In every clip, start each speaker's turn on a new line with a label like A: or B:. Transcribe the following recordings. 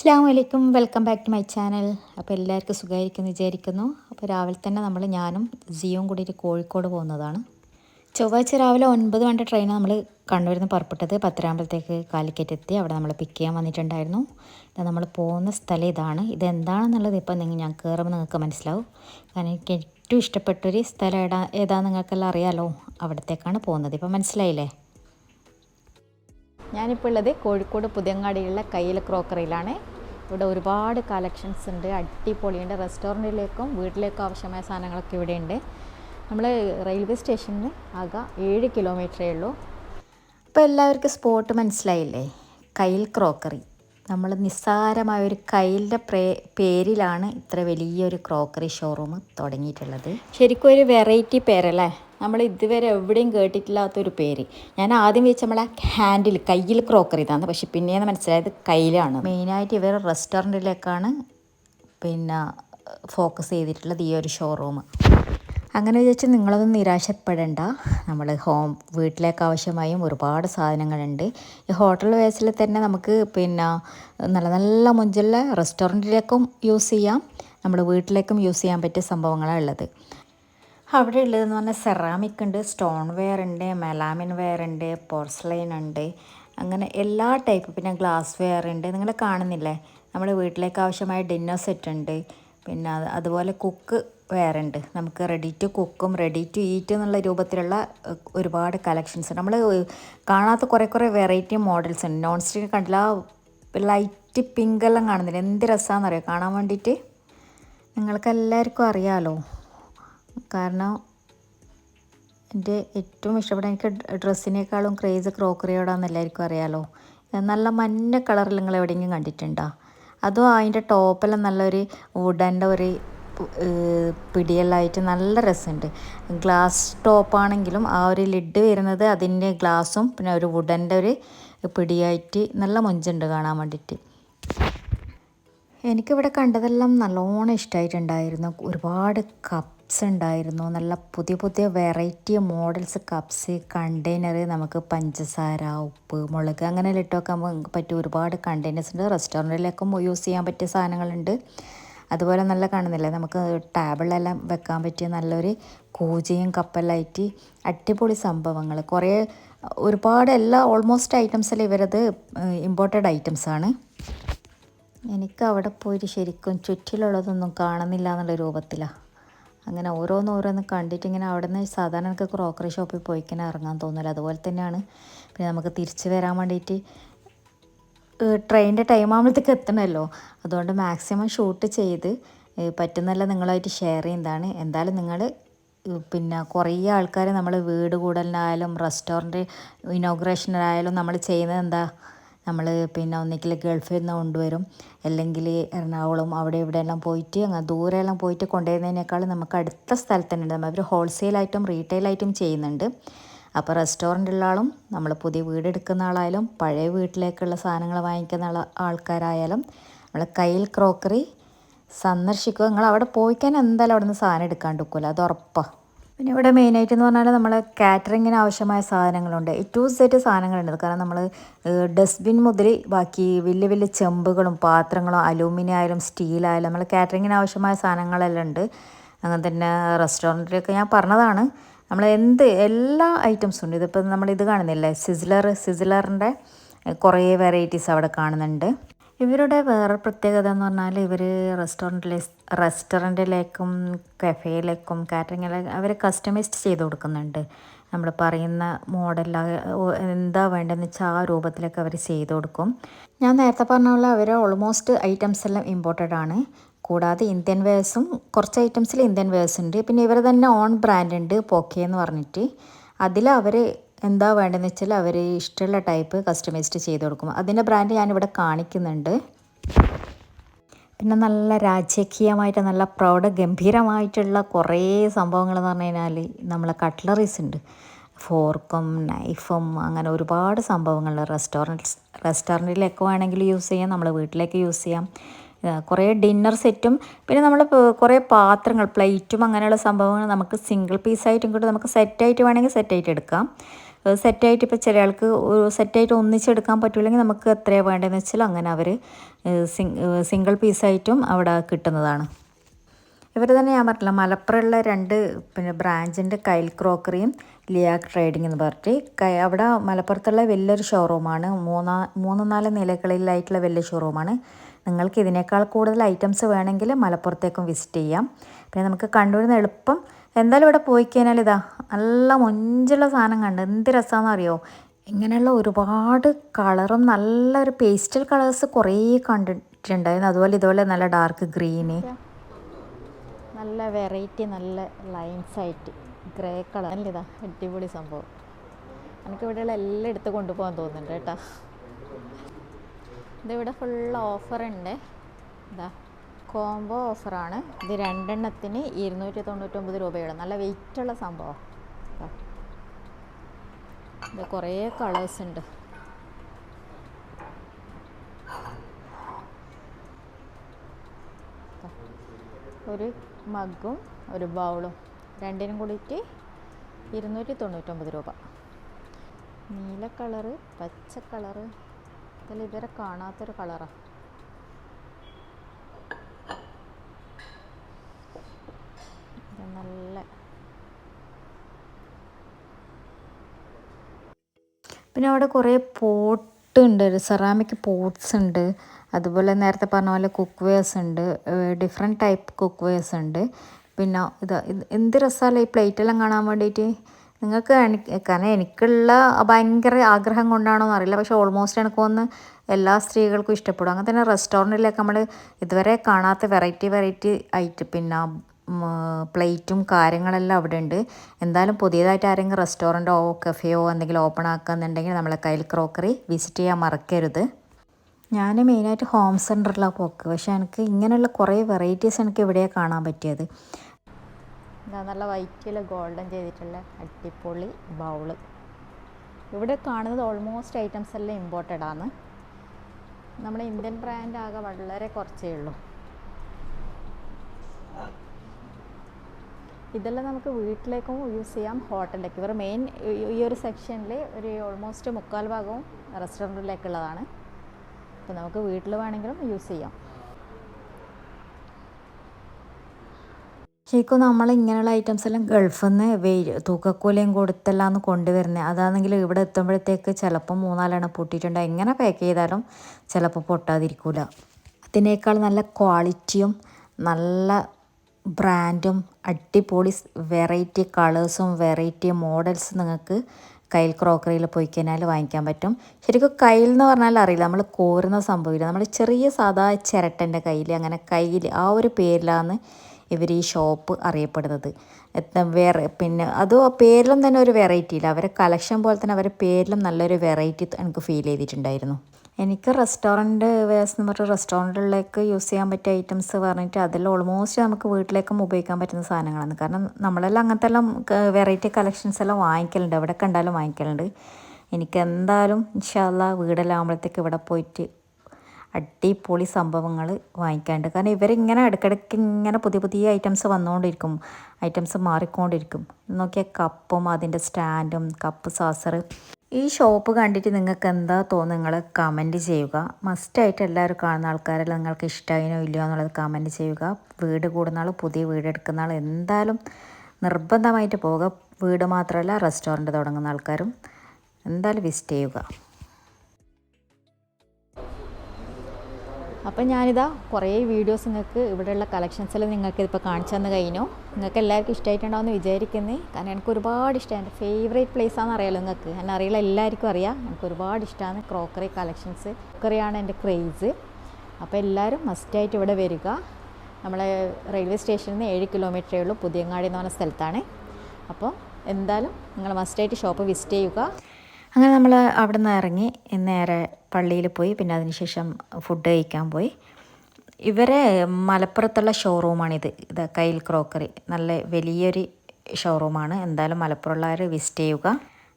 A: അസ്സാം വലൈക്കും welcome back to my channel. അപ്പോൾ എല്ലാവർക്കും സുഖമായിരിക്കും വിചാരിക്കുന്നു. അപ്പോൾ രാവിലെ തന്നെ നമ്മൾ ഞാനും ജിയോയും കൂടിയിട്ട് കോഴിക്കോട് പോകുന്നതാണ്. ചൊവ്വാഴ്ച രാവിലെ ഒൻപത് മണി ട്രെയിനാണ് നമ്മൾ കണ്ണൂരിൽ നിന്ന് പുറപ്പെട്ടത്. പത്തരാകുമ്പോഴത്തേക്ക് കാലിക്കറ്റ് എത്തി അവിടെ നമ്മൾ പിക്ക് ചെയ്യാൻ വന്നിട്ടുണ്ടായിരുന്നു. നമ്മൾ പോകുന്ന സ്ഥലം ഇതാണ്. ഇതെന്താണെന്നുള്ളത് ഇപ്പം നിങ്ങൾ ഞാൻ കയറുമ്പോൾ നിങ്ങൾക്ക് മനസ്സിലാവും. കാരണം എനിക്ക് ഏറ്റവും ഇഷ്ടപ്പെട്ടൊരു സ്ഥലം ഏതാ ഏതാ നിങ്ങൾക്കെല്ലാം അറിയാമല്ലോ അവിടത്തേക്കാണ് പോകുന്നത്. ഇപ്പം മനസ്സിലായില്ലേ? ഞാനിപ്പോൾ ഉള്ളത് കോഴിക്കോട് പുതിയങ്ങാടിയുള്ള കയ്യിൽ ക്രോക്കറിയിലാണ്. ഇവിടെ ഒരുപാട് കളക്ഷൻസ് ഉണ്ട്. അടിപൊളിയുണ്ട്. റെസ്റ്റോറന്റിലേക്കും വീട്ടിലേക്കും ആവശ്യമായ സാധനങ്ങളൊക്കെ ഇവിടെ ഉണ്ട് നമ്മൾ റെയിൽവേ സ്റ്റേഷനിൽ ആകെ ഏഴ് കിലോമീറ്ററേ ഉള്ളൂ. അപ്പോൾ എല്ലാവർക്കും സ്പോട്ട് മനസ്സിലായില്ലേ? കയ്യിൽ ക്രോക്കറി. നമ്മൾ നിസ്സാരമായ ഒരു കയ്യിന്റെ പ്രേ പേരിലാണ് ഇത്ര വലിയൊരു ക്രോക്കറി ഷോറൂം തുടങ്ങിയിട്ടുള്ളത്. ശരിക്കും ഒരു വെറൈറ്റി പേരല്ലേ? നമ്മൾ ഇതുവരെ എവിടെയും കേട്ടിട്ടില്ലാത്തൊരു പേര്. ഞാൻ ആദ്യം വെച്ച് നമ്മളെ ഹാൻഡിൽ കയ്യിൽ ക്രോക്കറി ഇതാണ്. പക്ഷെ പിന്നെയാണ് മനസ്സിലായത് കയ്യിലാണ്. മെയിനായിട്ട് ഇവർ റെസ്റ്റോറന്റിലേക്കാണ് പിന്നെ ഫോക്കസ് ചെയ്തിട്ടുള്ളത് ഈ ഒരു ഷോറൂം അങ്ങനെ വിചാരിച്ച് നിങ്ങളൊന്നും നിരാശപ്പെടേണ്ട. നമ്മൾ ഹോം വീട്ടിലേക്ക് ആവശ്യമായും ഒരുപാട് സാധനങ്ങളുണ്ട്. ഈ ഹോട്ടൽ വേസിൽ തന്നെ നമുക്ക് പിന്നെ നല്ല നല്ല മുഞ്ചുള്ള റെസ്റ്റോറന്റിലേക്കും യൂസ് ചെയ്യാം. നമ്മൾ വീട്ടിലേക്കും യൂസ് ചെയ്യാൻ പറ്റിയ സംഭവങ്ങളാണ് ഉള്ളത്. അവിടെ ഉള്ളതെന്ന് പറഞ്ഞാൽ സെറാമിക് ഉണ്ട് സ്റ്റോൺ വെയർ ഉണ്ട് മെലാമിൻ വെയർ ഉണ്ട് പോർസ്ലൈൻ ഉണ്ട് അങ്ങനെ എല്ലാ ടൈപ്പ് പിന്നെ ഗ്ലാസ് വെയർ ഉണ്ട് നിങ്ങൾ കാണുന്നില്ലേ? നമ്മുടെ വീട്ടിലേക്ക് ആവശ്യമായ ഡിന്നർ സെറ്റ് ഉണ്ട് പിന്നെ അതുപോലെ കുക്ക് വെയർ ഉണ്ട്. നമുക്ക് റെഡി ടു കുക്കും റെഡി ടു ഈറ്റ് എന്നുള്ള രൂപത്തിലുള്ള ഒരുപാട് കളക്ഷൻസ് നമ്മൾ കാണാത്ത കുറേ കുറേ വെറൈറ്റി മോഡൽസ് ഉണ്ട്. നോൺ സ്റ്റിക്ക് കണ്ടില്ല ലൈറ്റ് പിങ്കെല്ലാം കാണുന്നില്ല? എന്ത് രസമാണെന്നറിയോ കാണാൻ വേണ്ടിയിട്ട്? നിങ്ങൾക്കെല്ലാവർക്കും അറിയാമല്ലോ കാരണം എന്റെ ഏറ്റവും ഇഷ്ടപ്പെട്ട എനിക്ക് ഡ്രസ്സിനേക്കാളും ക്രേസ് ക്രോക്കറിയോടാന്ന് എല്ലാവർക്കും അറിയാമല്ലോ നല്ല മഞ്ഞ കളറിൽ നിങ്ങൾ എവിടെയെങ്കിലും കണ്ടിട്ടുണ്ടോ? അതും അതിന്റെ ടോപ്പെല്ലാം നല്ലൊരു വുഡന്റെ ഒരു പിടിയെല്ലാമായിട്ട് നല്ല രസമുണ്ട്. ഗ്ലാസ് ടോപ്പാണെങ്കിലും ആ ഒരു ലിഡ് വരുന്നത് അതിന്റെ ഗ്ലാസും പിന്നെ ഒരു വുഡന്റെ ഒരു പിടിയായിട്ട് നല്ല മുഞ്ചുണ്ട് കാണാൻ വേണ്ടിയിട്ട്. എനിക്കിവിടെ കണ്ടതെല്ലാം നല്ലോണം ഇഷ്ടമായിട്ടുണ്ടായിരുന്നു ഒരുപാട് കപ്സ് ഉണ്ടായിരുന്നു. നല്ല പുതിയ പുതിയ വെറൈറ്റി മോഡൽസ് കപ്സ് കണ്ടെയ്നർ നമുക്ക് പഞ്ചസാര ഉപ്പ് മുളക് അങ്ങനെ ഇട്ട് വെക്കാൻ പറ്റിയ ഒരുപാട് കണ്ടെയ്നേഴ്സ് ഉണ്ട്. റെസ്റ്റോറന്റിലൊക്കെ യൂസ് ചെയ്യാൻ പറ്റിയ സാധനങ്ങളുണ്ട്. അതുപോലെ നല്ല കാണുന്നില്ലേ? നമുക്ക് ടേബിളിലെല്ലാം വെക്കാൻ പറ്റിയ നല്ലൊരു കൂജയും കപ്പലായിട്ട് അടിപൊളി സംഭവങ്ങൾ. കുറേ ഒരുപാട് എല്ലാ ഓൾമോസ്റ്റ് ഐറ്റംസിൽ ഇവരത് ഇമ്പോർട്ടഡ് ഐറ്റംസാണ് എനിക്ക് അവിടെ പോയിട്ട് ശരിക്കും ചുറ്റിലുള്ളതൊന്നും കാണുന്നില്ല എന്നുള്ള രൂപത്തിലാണ് അങ്ങനെ ഓരോന്ന് ഓരോന്ന് കണ്ടിട്ട് ഇങ്ങനെ അവിടെ നിന്ന് സാധാരണ എനിക്ക് ക്രോക്കറി ഷോപ്പിൽ പോയി ഇങ്ങനെ ഇറങ്ങാൻ തോന്നില്ല അതുപോലെ തന്നെയാണ് പിന്നെ നമുക്ക് തിരിച്ച് വരാൻ വേണ്ടിയിട്ട് ട്രെയിനിന്റെ ടൈം ആകുമ്പോഴത്തേക്ക് എത്തണമല്ലോ അതുകൊണ്ട് മാക്സിമം ഷൂട്ട് ചെയ്ത് പറ്റുന്നല്ല നിങ്ങളായിട്ട് ഷെയർ ചെയ്യുന്നതാണ്. എന്തായാലും നിങ്ങൾ പിന്നെ കുറേ ആൾക്കാർ നമ്മൾ വീട് കൂടലിനായാലും റെസ്റ്റോറന്റ് ഇനോഗ്രേഷനായാലും നമ്മൾ ചെയ്യുന്നത് എന്താ? നമ്മൾ പിന്നെ ഒന്നിക്കിൽ ഗൾഫിൽ നിന്ന് കൊണ്ടുവരും. അല്ലെങ്കിൽ എറണാകുളം അവിടെ ഇവിടെ എല്ലാം പോയിട്ട് അങ്ങനെ ദൂരെല്ലാം പോയിട്ട് കൊണ്ടുവരുന്നതിനേക്കാളും നമുക്ക് അടുത്ത സ്ഥലത്ത് തന്നെ ഉണ്ട് അവർ ഹോൾസെയിലായിട്ടും റീറ്റെയിലായിട്ടും ചെയ്യുന്നുണ്ട്. അപ്പോൾ റെസ്റ്റോറന്റുള്ള ആളും നമ്മൾ പുതിയ വീട് എടുക്കുന്ന ആളായാലും പഴയ വീട്ടിലേക്കുള്ള സാധനങ്ങൾ വാങ്ങിക്കുന്ന ആൾക്കാരായാലും നമ്മൾ കയ്യിൽ ക്രോക്കറി സന്ദർശിക്കുക. നിങ്ങൾ അവിടെ പോയിക്കാൻ എന്തായാലും അവിടെ നിന്ന് സാധനം എടുക്കാണ്ടിരിക്കില്ല അത് ഉറപ്പാണ് പിന്നെ ഇവിടെ മെയിനായിട്ട് എന്ന് പറഞ്ഞാൽ നമ്മൾ കാറ്ററിങ്ങിന് ആവശ്യമായ സാധനങ്ങളുണ്ട്. ടു സെറ്റ് സാധനങ്ങളുണ്ട്. കാരണം നമ്മൾ ഡസ്റ്റ്ബിൻ മുതൽ ബാക്കി വലിയ വലിയ ചെമ്പുകളും പാത്രങ്ങളും അലൂമിനിയം ആയാലും സ്റ്റീലായാലും നമ്മൾ കാറ്ററിങ്ങിന് ആവശ്യമായ സാധനങ്ങളെല്ലാം ഉണ്ട്. അങ്ങനെ തന്നെ റെസ്റ്റോറന്റിലൊക്കെ ഞാൻ പറഞ്ഞതാണ്. നമ്മൾ എന്ത് എല്ലാ ഐറ്റംസും ഉണ്ട്. ഇതിപ്പോൾ നമ്മൾ ഇത് കാണുന്നില്ലേ? സിസിലർ സിസിലറിന്റെ കുറേ വെറൈറ്റീസ് അവിടെ കാണുന്നുണ്ട്. ഇവരുടെ വേറെ പ്രത്യേകത എന്ന് പറഞ്ഞാൽ ഇവർ റെസ്റ്റോറന്റിലെ റെസ്റ്റോറന്റിലേക്കും കഫേയിലേക്കും കാറ്ററിങ്ങിലേക്കും അവർ കസ്റ്റമൈസ്ഡ് ചെയ്ത് കൊടുക്കുന്നുണ്ട്. നമ്മൾ പറയുന്ന മോഡൽ എന്താ വേണ്ടതെന്ന് വെച്ചാൽ ആ രൂപത്തിലൊക്കെ അവർ ചെയ്ത് കൊടുക്കും. ഞാൻ നേരത്തെ പറഞ്ഞ പോലെ അവർ ഓൾമോസ്റ്റ് ഐറ്റംസ് എല്ലാം ഇമ്പോർട്ടഡ് ആണ്. കൂടാതെ ഇന്ത്യൻ വേഴ്സും കുറച്ച് ഐറ്റംസിൽ ഇന്ത്യൻ വേഴ്സ് ഉണ്ട്. പിന്നെ ഇവർ തന്നെ ഓൺ ബ്രാൻഡ് ഉണ്ട് പോക്കെ എന്ന് പറഞ്ഞിട്ട്. അതിൽ അവർ എന്താ വേണ്ടതെന്ന് വെച്ചാൽ അവർ ഇഷ്ടമുള്ള ടൈപ്പ് കസ്റ്റമൈസ്ഡ് ചെയ്ത് കൊടുക്കും. അതിന്റെ ബ്രാൻഡ് ഞാനിവിടെ കാണിക്കുന്നുണ്ട്. പിന്നെ നല്ല രാജകീയമായിട്ട് നല്ല പ്രൗഢ ഗംഭീരമായിട്ടുള്ള കുറേ സംഭവങ്ങൾ എന്ന് പറഞ്ഞു കഴിഞ്ഞാൽ നമ്മളെ കട്ട്ലറീസ് ഉണ്ട്. ഫോർക്കും നൈഫും അങ്ങനെ ഒരുപാട് സംഭവങ്ങൾ റെസ്റ്റോറന്റ്സ് റെസ്റ്റോറന്റിലൊക്കെ വേണമെങ്കിൽ യൂസ് ചെയ്യാം നമ്മൾ വീട്ടിലേക്ക് യൂസ് ചെയ്യാം. കുറേ ഡിന്നർ സെറ്റും പിന്നെ നമ്മൾ കുറേ പാത്രങ്ങൾ പ്ലേറ്റും അങ്ങനെയുള്ള സംഭവങ്ങൾ നമുക്ക് സിംഗിൾ പീസായിട്ടും കൂടി നമുക്ക് സെറ്റായിട്ട് വേണമെങ്കിൽ സെറ്റായിട്ട് എടുക്കാം. സെറ്റായിട്ട് ഇപ്പോൾ ചില ആൾക്ക് സെറ്റായിട്ട് ഒന്നിച്ചെടുക്കാൻ പറ്റില്ലെങ്കിൽ നമുക്ക് എത്രയാണ് വേണ്ടതെന്ന് വെച്ചാൽ അങ്ങനെ അവർ സിംഗിൾ പീസായിട്ടും അവിടെ കിട്ടുന്നതാണ്. ഇവർ തന്നെ ഞാൻ പറഞ്ഞില്ല മലപ്പുറമുള്ള രണ്ട് പിന്നെ ബ്രാഞ്ചിന്റെ കൈൽ ക്രോക്കറിയും ലിയാക് ട്രേഡിംഗ് എന്ന് പറഞ്ഞിട്ട് കൈ അവിടെ മലപ്പുറത്തുള്ള വലിയൊരു ഷോറൂമാണ്. മൂന്നാ മൂന്ന് നാല് നിലകളിലായിട്ടുള്ള വലിയ ഷോറൂമാണ്. നിങ്ങൾക്ക് ഇതിനേക്കാൾ കൂടുതൽ ഐറ്റംസ് വേണമെങ്കിൽ മലപ്പുറത്തേക്കും വിസിറ്റ് ചെയ്യാം. പിന്നെ നമുക്ക് കണ്ടുവരുന്ന എളുപ്പം എന്തായാലും ഇവിടെ പോയി കഴിഞ്ഞാൽ ഇതാ നല്ല മൊഞ്ചുള്ള സാധനം കണ്ട് എന്ത് രസമാണെന്ന് അറിയോ ഇങ്ങനെയുള്ള ഒരുപാട് കളറും നല്ലൊരു പേസ്റ്റൽ കളേഴ്സ് കുറേ കണ്ടിട്ടുണ്ടായിരുന്നു. അതുപോലെ ഇതുപോലെ നല്ല ഡാർക്ക് ഗ്രീന് നല്ല വെറൈറ്റി നല്ല ലൈൻസ് ആയിട്ട് ഗ്രേ കളർ അല്ലേ ഇതാ അടിപൊളി സംഭവം. എനിക്ക് ഇവിടെയുള്ള എല്ലാം എടുത്ത് കൊണ്ടുപോകാൻ തോന്നുന്നുണ്ട് കേട്ടോ. ഇതിവിടെ ഫുൾ ഓഫർ ഉണ്ട്. ഇതാ കോംബോ ഓഫറാണ് ഇത് രണ്ടെണ്ണത്തിന് ഇരുന്നൂറ്റി തൊണ്ണൂറ്റൊമ്പത് രൂപയുടെ നല്ല വെയിറ്റുള്ള സംഭവം. ഇത് കുറേ കളേഴ്സ് ഉണ്ട്. ഒരു മഗ്ഗും ഒരു ബൗളും രണ്ടിനും കൂടിയിട്ട് ഇരുന്നൂറ്റി തൊണ്ണൂറ്റൊമ്പത് രൂപ. നീല കളറ് പച്ച കളറ് ഇതിൽ ഇതുവരെ കാണാത്തൊരു കളറാണ് ഇത് നല്ല പിന്നെ അവിടെ കുറേ പോട്ട് ഉണ്ട് സെറാമിക് പോട്ട്സ് ഉണ്ട്. അതുപോലെ നേരത്തെ പറഞ്ഞ പോലെ കുക്ക് ഉണ്ട് ഡിഫറെന്റ് ടൈപ്പ് കുക്ക് ഉണ്ട്. പിന്നെ ഇത് എന്ത് രസമല്ലേ ഈ പ്ലേറ്റെല്ലാം കാണാൻ വേണ്ടിയിട്ട് നിങ്ങൾക്ക് എനിക്ക് കാരണം എനിക്കുള്ള ഭയങ്കര ആഗ്രഹം കൊണ്ടാണോ അറിയില്ല പക്ഷേ ഓൾമോസ്റ്റ് എനിക്ക് തോന്നുന്നു എല്ലാ സ്ത്രീകൾക്കും ഇഷ്ടപ്പെടും. അങ്ങനെ തന്നെ റെസ്റ്റോറന്റിലൊക്കെ നമ്മൾ ഇതുവരെ കാണാത്ത വെറൈറ്റി വെറൈറ്റി ആയിട്ട് പിന്നെ പ്ലേറ്റും കാര്യങ്ങളെല്ലാം അവിടെ ഉണ്ട് എന്തായാലും പുതിയതായിട്ട് ആരെങ്കിലും റെസ്റ്റോറന്റോ കഫേയോ എന്തെങ്കിലും ഓപ്പൺ ആക്കുന്നുണ്ടെങ്കിൽ നമ്മളെ കയ്യിൽ ക്രോക്കറി വിസിറ്റ് ചെയ്യാൻ മറക്കരുത്. ഞാൻ മെയിനായിട്ട് ഹോം സെന്ററിലാണ് പോക്ക്. പക്ഷേ എനിക്ക് ഇങ്ങനെയുള്ള കുറേ വെറൈറ്റീസ് എനിക്ക് ഇവിടെയാണ് കാണാൻ പറ്റിയത്. എന്താ നല്ല വൈറ്റിൽ ഗോൾഡൻ ചെയ്തിട്ടുള്ള അടിപൊളി ബൗൾ. ഇവിടെ കാണുന്നത് ഓൾമോസ്റ്റ് ഐറ്റംസ് എല്ലാം ഇമ്പോർട്ടഡ് ആണ് നമ്മുടെ ഇന്ത്യൻ ബ്രാൻഡ് ആകെ വളരെ കുറച്ചേ ഉള്ളൂ. ഇതെല്ലാം നമുക്ക് വീട്ടിലേക്കും യൂസ് ചെയ്യാം ഹോട്ടലിലേക്ക് ഇവർ മെയിൻ ഈ ഒരു സെക്ഷനിൽ ഒരു ഓൾമോസ്റ്റ് മുക്കാൽ ഭാഗവും റെസ്റ്റോറന്റിലേക്കുള്ളതാണ് അപ്പോൾ നമുക്ക് വീട്ടിൽ വേണമെങ്കിലും യൂസ് ചെയ്യാം. ശരിക്കും നമ്മൾ ഇങ്ങനെയുള്ള ഐറ്റംസ് എല്ലാം ഗൾഫിൽ നിന്ന് വെയിൽ തൂക്കക്കൂലയും കൊടുത്തെല്ലാം കൊണ്ടുവരുന്നത് അതാണെങ്കിൽ ഇവിടെ എത്തുമ്പോഴത്തേക്ക് ചിലപ്പോൾ മൂന്നാലെണ്ണം പൊട്ടിയിട്ടുണ്ട്. എങ്ങനെ പാക്ക് ചെയ്താലും ചിലപ്പോൾ പൊട്ടാതിരിക്കില്ല അതിനേക്കാൾ നല്ല ക്വാളിറ്റിയും നല്ല ബ്രാൻഡും അടിപൊളി വെറൈറ്റി കളേഴ്സും വെറൈറ്റി മോഡൽസ് നിങ്ങൾക്ക് കയ്യിൽ ക്രോക്കറിയിൽ പോയി കഴിഞ്ഞാൽ വാങ്ങിക്കാൻ പറ്റും. ശരിക്കും കയ്യിൽ എന്ന് പറഞ്ഞാൽ അറിയില്ല. നമ്മൾ കോരുന്ന സംഭവമില്ല. നമ്മൾ ചെറിയ സാധാ ചിരട്ടന്റെ കയ്യിൽ അങ്ങനെ കയ്യിൽ ആ ഒരു പേരിലാണ് ഇവർ ഈ ഷോപ്പ് അറിയപ്പെടുന്നത്. വേറെ പിന്നെ അത് പേരിലും തന്നെ ഒരു വെറൈറ്റി ഇല്ല അവരെ കളക്ഷൻ പോലെ തന്നെ അവരുടെ പേരിലും നല്ലൊരു വെറൈറ്റി എനിക്ക് ഫീൽ ചെയ്തിട്ടുണ്ടായിരുന്നു. എനിക്ക് റെസ്റ്റോറന്റ് വേസ് എന്ന് പറഞ്ഞ റെസ്റ്റോറന്റുകളിലേക്ക് യൂസ് ചെയ്യാൻ പറ്റിയ ഐറ്റംസ് പറഞ്ഞിട്ട് അതിൽ ഓൾമോസ്റ്റ് നമുക്ക് വീട്ടിലേക്കും ഉപയോഗിക്കാൻ പറ്റുന്ന സാധനങ്ങളാണ്. കാരണം നമ്മളെല്ലാം അങ്ങനത്തെ എല്ലാം വെറൈറ്റി കളക്ഷൻസ് എല്ലാം വാങ്ങിക്കലുണ്ട്. എവിടെ കണ്ടാലും വാങ്ങിക്കലുണ്ട്. എനിക്ക് എന്തായാലും ഇൻഷാല്ല വീടെല്ലാം ആകുമ്പോഴത്തേക്ക് ഇവിടെ പോയിട്ട് അടിപൊളി സംഭവങ്ങൾ വാങ്ങിക്കാണ്ട് കാരണം ഇവരിങ്ങനെ ഇടയ്ക്കിടയ്ക്ക് ഇങ്ങനെ പുതിയ പുതിയ ഐറ്റംസ് വന്നുകൊണ്ടിരിക്കും. ഐറ്റംസ് മാറിക്കൊണ്ടിരിക്കും. നോക്കിയാൽ കപ്പും അതിന്റെ സ്റ്റാൻഡും കപ്പ് സാസർ ഈ ഷോപ്പ് കണ്ടിട്ട് നിങ്ങൾക്ക് എന്താ തോന്നുന്നത്? നിങ്ങൾ കമന്റ് ചെയ്യുക. മസ്റ്റായിട്ട് എല്ലാവരും കാണുന്ന ആൾക്കാരെല്ലാം നിങ്ങൾക്ക് ഇഷ്ടമായിനോ ഇല്ലയോ എന്നുള്ളത് കമന്റ് ചെയ്യുക. വീട് കൂടുന്ന ആൾ പുതിയ വീട് എടുക്കുന്ന ആൾ എന്തായാലും നിർബന്ധമായിട്ട് പോവുക. വീട് മാത്രമല്ല റെസ്റ്റോറന്റ് തുടങ്ങുന്ന ആൾക്കാരും എന്തായാലും വിസിറ്റ് ചെയ്യുക. അപ്പം ഞാനിതാ കുറേ വീഡിയോസ് നിങ്ങൾക്ക് ഇവിടെയുള്ള കളക്ഷൻസിൽ നിങ്ങൾക്ക് ഇപ്പോൾ കാണിച്ചു തന്നു കഴിഞ്ഞു. നിങ്ങൾക്ക് എല്ലാവർക്കും ഇഷ്ടമായിട്ടുണ്ടാവുമെന്ന് വിചാരിക്കുന്നത് കാരണം എനിക്ക് ഒരുപാട് ഇഷ്ടമാണ് എന്റെ ഫേവറേറ്റ് പ്ലേസ് ആണെന്ന് അറിയാലോ നിങ്ങൾക്ക്. എന്നെ അറിയില്ല എല്ലാവർക്കും അറിയാം. എനിക്ക് ഒരുപാട് ഇഷ്ടമാണ് ക്രോക്കറി കളക്ഷൻസ് ക്രോക്കറിയാണ് എന്റെ ക്രേസ് അപ്പോൾ എല്ലാവരും മസ്റ്റായിട്ട് ഇവിടെ വരിക. നമ്മളെ റെയിൽവേ സ്റ്റേഷനിൽ നിന്ന് ഏഴ് കിലോമീറ്ററേ ഉള്ളൂ. പുതിയങ്ങാടി എന്ന് പറഞ്ഞ സ്ഥലത്താണ്. അപ്പോൾ എന്തായാലും നിങ്ങൾ മസ്റ്റായിട്ട് ഷോപ്പ് വിസിറ്റ് ചെയ്യുക. അങ്ങനെ നമ്മൾ അവിടെ നിന്ന് ഇറങ്ങി നേരെ പള്ളിയിൽ പോയി. പിന്നെ അതിനുശേഷം ഫുഡ് കഴിക്കാൻ പോയി. ഇവരെ മലപ്പുറത്തുള്ള ഷോറൂമാണിത് ഇത് കയ്യിൽ ക്രോക്കറി നല്ല വലിയൊരു ഷോറൂമാണ് എന്തായാലും മലപ്പുറമുള്ളവർ വിസിറ്റ് ചെയ്യുക.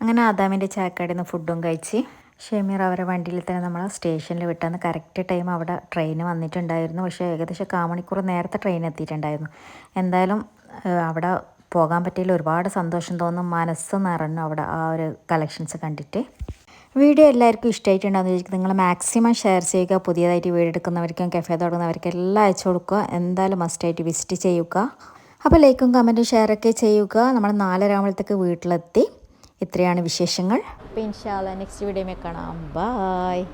A: അങ്ങനെ ആദാമിന്റെ ചായക്കടയിൽ നിന്ന് ഫുഡും കഴിച്ച് ഷെമീർ അവരെ വണ്ടിയിൽ തന്നെ നമ്മൾ സ്റ്റേഷനിൽ വിട്ടെന്ന് കറക്റ്റ് ടൈം അവിടെ ട്രെയിൻ വന്നിട്ടുണ്ടായിരുന്നു. പക്ഷേ ഏകദേശം കാമണിക്കൂർ നേരത്തെ ട്രെയിൻ എത്തിയിട്ടുണ്ടായിരുന്നു. എന്തായാലും അവിടെ പോകാൻ പറ്റിയതിൽ ഒരുപാട് സന്തോഷം തോന്നും മനസ്സ് നിറഞ്ഞു അവിടെ ആ ഒരു കളക്ഷൻസ് കണ്ടിട്ട്. വീഡിയോ എല്ലാവർക്കും ഇഷ്ടമായിട്ടുണ്ടാകുന്ന വിചാരിക്കും നിങ്ങൾ മാക്സിമം ഷെയർ ചെയ്യുക പുതിയതായിട്ട് വീട് എടുക്കുന്നവർക്കും കഫേ തുടങ്ങുന്നവർക്കും എല്ലാം അയച്ചു കൊടുക്കുക. എന്തായാലും മസ്റ്റായിട്ട് വിസിറ്റ് ചെയ്യുക. അപ്പോൾ ലൈക്കും കമന്റും ഷെയറൊക്കെ ചെയ്യുക. നമ്മൾ നാലര വീട്ടിലെത്തി. ഇത്രയാണ് വിശേഷങ്ങൾ. അപ്പോൾ ഇൻഷാല്ല നെക്സ്റ്റ് വീഡിയോ കാണാം. ബായ്